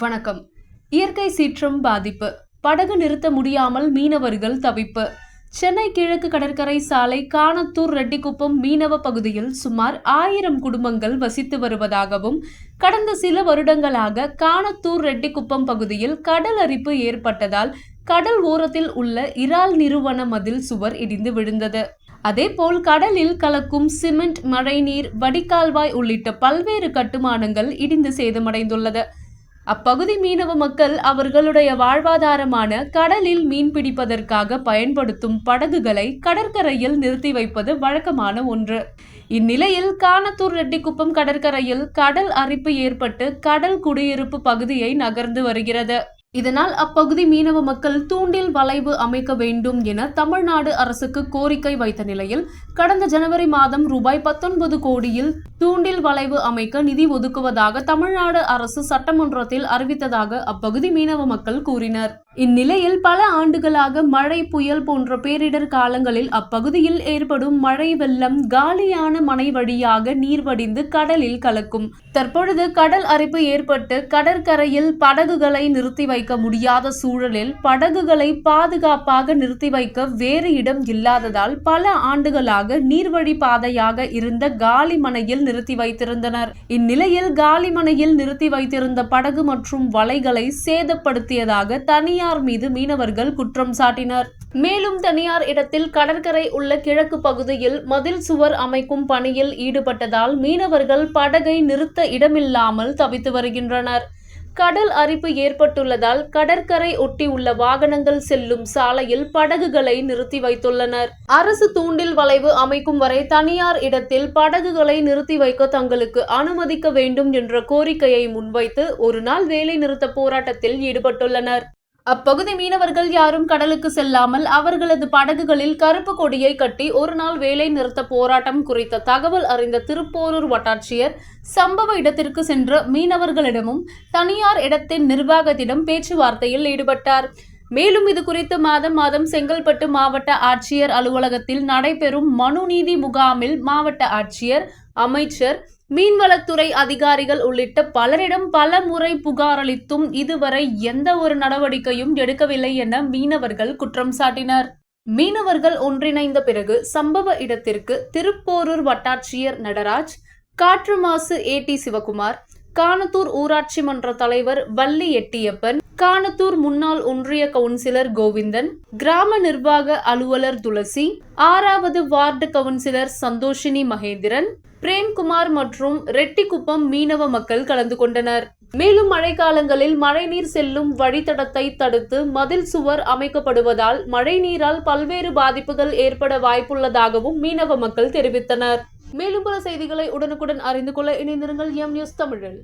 வணக்கம். இயற்கை சீற்றம் பாதிப்பு. படகு நிறுத்த முடியாமல் மீனவர்கள் தவிப்பு. சென்னை கிழக்கு கடற்கரை சாலை காணத்தூர் ரெட்டிக்குப்பம் மீனவ பகுதியில் சுமார் ஆயிரம் குடும்பங்கள் வசித்து வருவதாகவும் கடந்த சில வருடங்களாக காணத்தூர் ரெட்டிக்குப்பம் பகுதியில் கடல் அரிப்பு ஏற்பட்டதால் கடல் ஓரத்தில் உள்ள இறால் நிறுவன மதில் சுவர் இடிந்து விழுந்தது. அதேபோல் கடலில் கலக்கும் சிமெண்ட் மழைநீர் வடிகால்வாய் உள்ளிட்ட பல்வேறு கட்டுமானங்கள் இடிந்து சேதமடைந்துள்ளது. அப்பகுதி மீனவ மக்கள் அவர்களுடைய வாழ்வாதாரமான கடலில் மீன் பிடிப்பதற்காக பயன்படுத்தும் படகுகளை கடற்கரையில் நிறுத்தி வைப்பது வழக்கமான ஒன்று. இந்நிலையில் காணத்தூர் ரெட்டிக்குப்பம் கடற்கரையில் கடல் அரிப்பு ஏற்பட்டு கடல் குடியிருப்பு பகுதியை நகர்ந்து வருகிறது. இதனால் அப்பகுதி மீனவ மக்கள் தூண்டில் வளைவு அமைக்க வேண்டும் என தமிழ்நாடு அரசுக்கு கோரிக்கை வைத்த நிலையில் கடந்த ஜனவரி மாதம் ரூபாய் பத்தொன்பது கோடியில் தூண்டில் வளைவு அமைக்க நிதி ஒதுக்குவதாக தமிழ்நாடு அரசு சட்டமன்றத்தில் அறிவித்ததாக அப்பகுதி மீனவ மக்கள் கூறினர். இந்நிலையில் பல ஆண்டுகளாக மழை புயல் போன்ற பேரிடர் காலங்களில் அப்பகுதியில் ஏற்படும் மழை வெள்ளம் காலியான மனை வழியாக நீர் வடிந்து கடலில் கலக்கும். தற்பொழுது கடல் அரிப்பு ஏற்பட்டு கடற்கரையில் படகுகளை நிறுத்தி வைக்க முடியாத சூழலில் படகுகளை பாதுகாப்பாக நிறுத்தி வைக்க வேறு இடம் இல்லாததால் பல ஆண்டுகளாக நீர்வழி பாதையாக இருந்த காலிமனையில் நிறுத்தி வைத்திருந்தனர். இந்நிலையில் காலிமனையில் நிறுத்தி வைத்திருந்த படகு மற்றும் வலைகளை சேதப்படுத்தியதாக தனியார் மீது மீனவர்கள் குற்றம் சாட்டினர். மேலும் தனியார் இடத்தில் கடற்கரை உள்ள கிழக்கு பகுதியில் மதில் சுவர் அமைக்கும் பணியில் ஈடுபட்டதால் மீனவர்கள் படகை நிறுத்த இடமில்லாமல் தவித்து வருகின்றனர். கடல் அரிப்பு ஏற்பட்டுள்ளதால் கடற்கரை ஒட்டி உள்ள வாகனங்கள் செல்லும் சாலையில் படகுகளை நிறுத்தி வைத்துள்ளனர். அரசு தூண்டில் வளைவு அமைக்கும் வரை தனியார் இடத்தில் படகுகளை நிறுத்தி வைக்க தங்களுக்கு அனுமதிக்க வேண்டும் என்ற கோரிக்கையை முன்வைத்து ஒரு நாள் வேலை நிறுத்த போராட்டத்தில் ஈடுபட்டுள்ளனர். அப்பகுதி மீனவர்கள் யாரும் கடலுக்கு செல்லாமல் அவர்களது படகுகளில் கருப்பு கொடியை கட்டி ஒரு நாள் வேலை நிறுத்த போராட்டம் குறித்த தகவல் அறிந்த திருப்போரூர் வட்டாட்சியர் சம்பவ இடத்திற்கு சென்ற மீனவர்களிடமும் தனியார் இடத்தின் நிர்வாகத்திடம் பேச்சுவார்த்தையில் ஈடுபட்டார். மேலும் இது குறித்து மாதம் மாதம் செங்கல்பட்டு மாவட்ட ஆட்சியர் அலுவலகத்தில் நடைபெறும் மனுநீதி முகாமில் மாவட்ட ஆட்சியர் அமைச்சர் மீன்வளத்துறை அதிகாரிகள் உள்ளிட்ட பலரிடம் பல முறை புகாரளித்தும் இதுவரை எந்த ஒரு நடவடிக்கையும் எடுக்கவில்லை என மீனவர்கள் குற்றம் சாட்டினர். மீனவர்கள் ஒன்றிணைந்த பிறகு சம்பவ இடத்திற்கு திருப்போரூர் வட்டாட்சியர் நடராஜ் காற்று மாசு ஏடி சிவகுமார் காணத்தூர் ஊராட்சி மன்ற தலைவர் வள்ளி எட்டியப்பன் காணத்தூர் முன்னாள் ஒன்றிய கவுன்சிலர் கோவிந்தன் கிராம நிர்வாக அலுவலர் துளசி ஆறாவது வார்டு கவுன்சிலர் சந்தோஷினி மகேந்திரன் பிரேம்குமார் மற்றும் ரெட்டிக்குப்பம் மீனவ மக்கள் கலந்து கொண்டனர். மேலும் மழைக்காலங்களில் மழைநீர் செல்லும் வழித்தடத்தை தடுத்து மதில் சுவர் அமைக்கப்படுவதால் மழைநீரால் பல்வேறு பாதிப்புகள் ஏற்பட வாய்ப்புள்ளதாகவும் மீனவ மக்கள் தெரிவித்தனர். மேலும் பல செய்திகளை உடனுக்குடன் அறிந்து கொள்ள இணைந்திருங்கள் எம் நியூஸ் தமிழில்.